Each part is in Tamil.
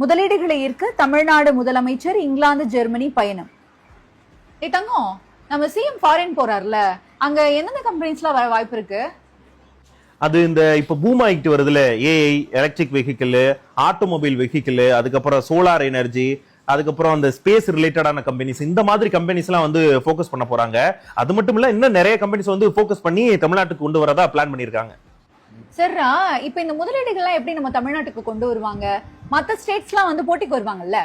முதலீடுகளை ஈர்க்க தமிழ்நாடு முதலமைச்சர் இங்கிலாந்து ஜெர்மனி பயணம். ஏ தங்கம் நம்ம சிஎம் ஃபாரின் போறாருல அங்க எந்தெந்த கம்பெனிஸ்லாம் வர வாய்ப்பு இருக்கு? அது இந்த இப்ப பூம் ஆகிட்டு வருதுல AI electric vehicle automobile vehicle அதுக்கப்புறம் சோலார் எனர்ஜி அதுக்கப்புறம் அந்த ஸ்பேஸ் ரிலேட்டடான கம்பெனிஸ் இந்த மாதிரி கம்பெனிஸ் எல்லாம் வந்து ஃபோக்கஸ் பண்ண போறாங்க. அது மட்டும் இல்ல இன்னும் நிறைய கம்பெனிஸ் வந்து ஃபோக்கஸ் பண்ணி தமிழ்நாட்டுக்கு கொண்டு வரதா பிளான் பண்ணிருக்காங்க சரிடா இப்ப இந்த முதலீடுகள்லாம் எப்படி நம்ம தமிழ்நாட்டுக்கு கொண்டு வருவாங்க? மத்த ஸ்டேட்ஸ்லாம் வந்து போட்டிக்கு வருவாங்கல்ல?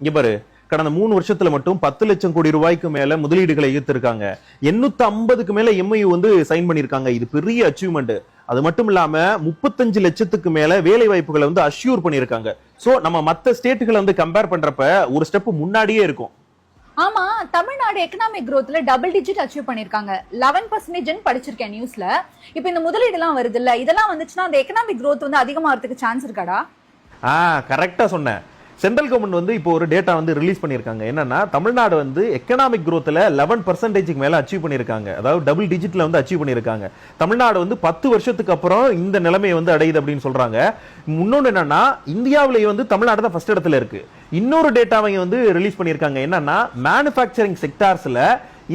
இங்க பாரு கடந்த மூணு வருஷத்துல மட்டும் பத்து லட்சம் கோடி ரூபாய்க்கு மேல முதலீடுகளை ஈர்த்திருக்காங்க. எண்ணூத்தி ஐம்பதுக்கு மேல எம்ஐ வந்து சைன் பண்ணிருக்காங்க இது பெரிய அச்சீவ்மெண்ட் அது மட்டும் இல்லாம முப்பத்தஞ்சு லட்சத்துக்கு மேல வேலை வாய்ப்புகளை வந்து அஷ்யூர் பண்ணிருக்காங்க சோ நம்ம மத்த ஸ்டேட்டுகளை வந்து கம்பேர் பண்றப்ப ஒரு ஸ்டெப் முன்னாடியே இருக்கும். ஆமா தமிழ்நாடு எக்கனாமிக் growthல டபுள் டிஜிட் அச்சீவ் பண்ணிருக்காங்க லெவன் பர்சன்டேஜ் படிச்சிருக்கேன் நியூஸ்ல இப்போ இந்த முதலீடு எல்லாம் வருது இல்ல இதெல்லாம் வந்துச்சுன்னா அந்த எக்கனாமிக் growth வந்து அதிகமாகிறதுக்கு சான்ஸ் இருக்காடா? ஆ கரெக்டாக சொன்னேன் சென்ட்ரல் கவர்மெண்ட் வந்து இப்போ ஒரு டேட்டா வந்து ரிலீஸ் பண்ணியிருக்காங்க. என்னன்னா தமிழ்நாடு வந்து எக்கனாமிக் குரோத்தில் லெவன் பர்சன்டேஜுக்கு மேலே அச்சீவ் பண்ணியிருக்காங்க. அதாவது டபுள் டிஜிட்டில் வந்து அச்சீவ் பண்ணியிருக்காங்க. தமிழ்நாடு வந்து பத்து வருஷத்துக்கு அப்புறம் இந்த நிலைமையை வந்து அடையுது அப்படின்னு சொல்கிறாங்க இன்னொன்று என்னன்னா இந்தியாவிலேயே வந்து தமிழ்நாடு தான் ஃபர்ஸ்ட் இடத்துல இருக்குது இன்னொரு டேட்டாவை வந்து ரிலீஸ் பண்ணியிருக்காங்க. என்னன்னா மேனுஃபேக்சரிங் செக்டார்ஸில்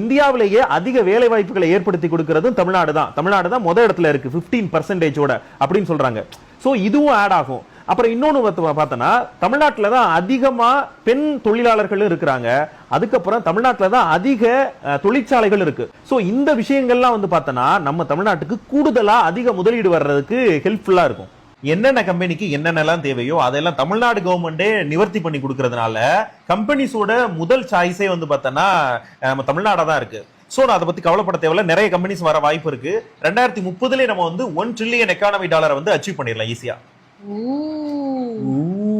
இந்தியாவிலேயே அதிக வேலை வாய்ப்புகளை ஏற்படுத்தி கொடுக்கறதும் தமிழ்நாடு தான். தமிழ்நாடு தான் முத இடத்துல இருக்கு 15% பர்சன்டேஜோட அப்படின்னு சொல்றாங்க. ஸோ இதுவும் ஆட் ஆகும். அப்புறம் இன்னொன்று பார்த்தோன்னா தமிழ்நாட்டில் தான் அதிகமாக பெண் தொழிலாளர்களும் இருக்கிறாங்க. அதுக்கப்புறம் தமிழ்நாட்டில் தான் அதிக தொழிற்சாலைகள் இருக்கு. ஸோ இந்த விஷயங்கள்லாம் வந்து பார்த்தோன்னா நம்ம தமிழ்நாட்டுக்கு கூடுதலாக அதிக முதலீடு வர்றதுக்கு ஹெல்ப்ஃபுல்லாக இருக்கும். என்னென்ன கம்பெனிக்கு என்னென்னலாம் தேவையோ அதெல்லாம் தமிழ்நாடு கவர்மெண்டே நிவர்த்தி பண்ணி கொடுக்கறதுனால கம்பெனிஸோட முதல் சாய்ஸே வந்து பார்த்தோன்னா நம்ம தமிழ்நாடாக தான் இருக்குது ஸோ நான் அதை பற்றி கவலைப்பட தேவையில்ல. நிறைய கம்பெனிஸ் வர வாய்ப்பு இருக்குது ரெண்டாயிரத்தி முப்பதுலேயே நம்ம வந்து ஒன் ட்ரில்லியன் எக்கானமி டாலரை வந்து அச்சீவ் பண்ணிடலாம் ஈஸியாக Ooh. Ooh.